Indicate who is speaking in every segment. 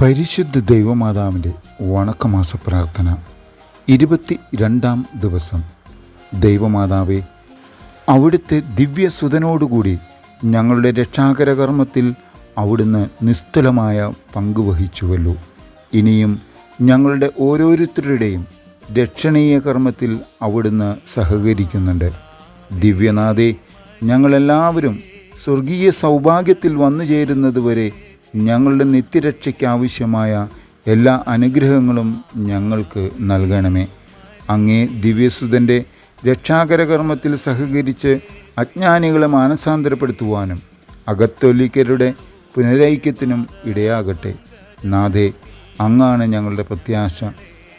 Speaker 1: പരിശുദ്ധ ദൈവമാതാവിന്റെ വണക്കമാസ പ്രാർത്ഥന ഇരുപത്തി രണ്ടാം ദിവസം. ദൈവമാതാവേ അവിടുത്തെ ദിവ്യസുതനോടുകൂടി ഞങ്ങളുടെ രക്ഷാകര കർമ്മത്തിൽ അവിടുന്ന് നിസ്തുലമായ പങ്കുവഹിച്ചുവല്ലോ. ഇനിയും ഞങ്ങളുടെ ഓരോരുത്തരുടെയും രക്ഷണീയ കർമ്മത്തിൽ അവിടുന്ന് സഹകരിക്കുന്നുണ്ട്. ദിവ്യനാഥേ ഞങ്ങളെല്ലാവരും സ്വർഗീയ സൗഭാഗ്യത്തിൽ വന്നു ചേരുന്നതുവരെ ഞങ്ങളുടെ നിത്യരക്ഷയ്ക്കാവശ്യമായ എല്ലാ അനുഗ്രഹങ്ങളും ഞങ്ങൾക്ക് നൽകണമേ. അങ്ങേ ദിവ്യസുതന്റെ രക്ഷാകര കർമ്മത്തിൽ സഹകരിച്ച് അജ്ഞാനികളെ മാനസാന്തരപ്പെടുത്തുവാനും അകത്തൊലിക്കരുടെ പുനരൈക്യത്തിനും ഇടയാകട്ടെ. നാഥേ അങ്ങാണ് ഞങ്ങളുടെ പ്രത്യാശ.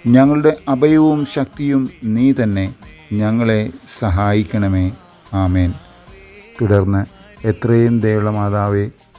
Speaker 1: ഞങ്ങളുടെ അഭയവും ശക്തിയും നീ തന്നെ ഞങ്ങളെ സഹായിക്കണമേ. ആമേൻ. തുടർന്ന് എത്രയും ദയുള്ള മാതാവേ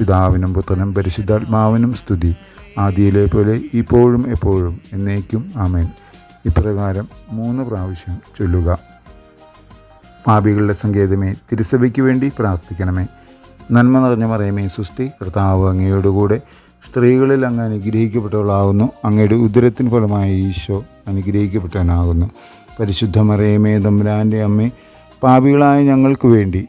Speaker 1: പിതാവിനും പുത്രനും പരിശുദ്ധാത്മാവിനും സ്തുതി. ആദിയിലെ പോലെ ഇപ്പോഴും എപ്പോഴും എന്നേക്കും ആമേൻ. ഇപ്രകാരം മൂന്ന് പ്രാവശ്യം ചൊല്ലുക. പാപികളുടെ സങ്കേതമേ തിരുസഭയ്ക്ക് വേണ്ടി പ്രാർത്ഥിക്കണമേ. നന്മ നിറഞ്ഞ മറിയമേ സുസ്തി കർത്താവ് അങ്ങയോടുകൂടെ സ്ത്രീകളിൽ അങ്ങ് അനുഗ്രഹിക്കപ്പെട്ടവളാകുന്നു അങ്ങയുടെ ഉദരത്തിന് ഫലമായി ഈശോ അനുഗ്രഹിക്കപ്പെട്ടവനാകുന്നു. പരിശുദ്ധ മറിയമേ തമ്പുരാന്റെ അമ്മേ പാപികളായ ഞങ്ങൾക്ക് വേണ്ടി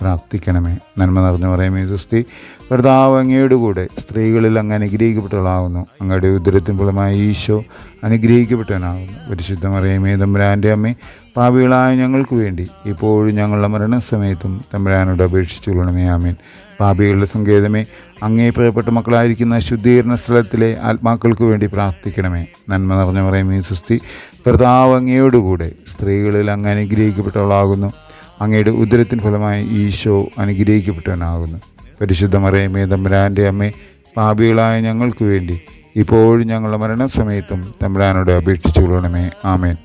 Speaker 1: പ്രാർത്ഥിക്കണമേ. നന്മ നിറഞ്ഞു പറയുമേ സുസ്തി കർത്താവ് അങ്ങയുടെ കൂടെ സ്ത്രീകളിൽ അങ്ങ് അനുഗ്രഹിക്കപ്പെട്ടവളാകുന്നു അങ്ങയുടെ ഉദരത്തിൻ ഫലമായ ഈശോ അനുഗ്രഹിക്കപ്പെട്ടവനാകുന്നു പരിശുദ്ധം അറിയമേ തമ്പുരാന്റെ അമ്മേ പാപികളായ ഞങ്ങൾക്ക് വേണ്ടി ഇപ്പോഴും ഞങ്ങളുടെ മരണസമയത്തും തമ്പുരാനോട് അപേക്ഷിച്ചു കൊള്ളണമേ. ആമേൻ. പാപികളുടെ സങ്കേതമേ അങ്ങേ പ്രിയപ്പെട്ട മക്കളായിരിക്കുന്ന ശുദ്ധീകരണ സ്ഥലത്തിലെ ആത്മാക്കൾക്ക് വേണ്ടി പ്രാർത്ഥിക്കണമേ. നന്മ നിറഞ്ഞു പറയുമേ സുസ്തി കർത്താവ് അങ്ങയോടുകൂടെ സ്ത്രീകളിൽ അങ്ങ് അനുഗ്രഹിക്കപ്പെട്ടവളാകുന്നു. അങ്ങയുടെ ഉദരത്തിന് ഫലമായി ഈശോ അനുഗ്രഹിക്കപ്പെട്ടവനാകുന്നു. പരിശുദ്ധ മറിയമേ തമ്പുരാന്റെ അമ്മ പാപികളായ ഞങ്ങൾക്ക് വേണ്ടി ഇപ്പോഴും ഞങ്ങളുടെ മരണസമയത്തും തമ്പുരാനോട് അപേക്ഷിച്ചു കൊള്ളണമേ. ആമേൻ.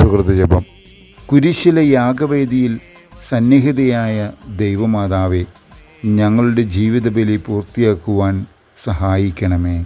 Speaker 1: സുഹൃത്ത് ജപം. കുരിശിലെ യാഗവേദിയിൽ സന്നിഹിതയായ ദൈവമാതാവെ ഞങ്ങളുടെ ജീവിത ബലി പൂർത്തിയാക്കുവാൻ സഹായിക്കണമേ.